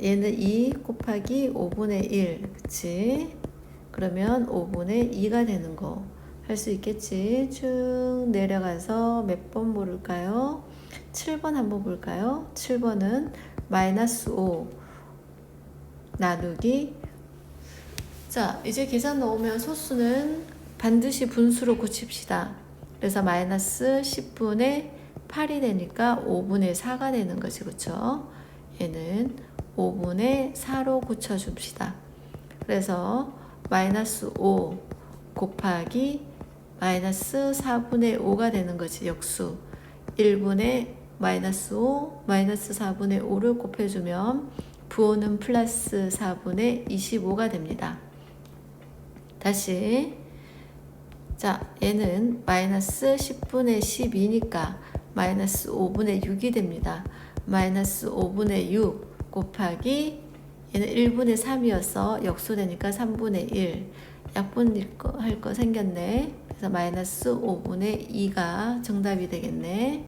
얘는 2 곱하기 5분의 1. 그치? 그러면 5분의 2가 되는 거. 할 수 있겠지? 쭉 내려가서 몇 번 모를까요? 7번 한번 볼까요? 7번은 마이너스 5 나누기 자 이제 계산 넣으면 소수는 반드시 분수로 고칩시다. 그래서 마이너스 10분의 8이 되니까 5분의 4가 되는 거지 그쵸? 얘는 5분의 4로 고쳐줍시다. 그래서 마이너스 5 곱하기 마이너스 4분의 5가 되는 거지 역수 1분의 마이너스 5 마이너스 4분의 5를 곱해주면 부호는 플러스 4분의 25가 됩니다. 다시 자 얘는 마이너스 10분의 12니까 마이너스 5분의 6이 됩니다. 마이너스 5분의 6 곱하기 얘는 1분의 3이어서 역수되니까 3분의 1 약분 할거 생겼네. 그래서 마이너스 5분의 2가 정답이 되겠네.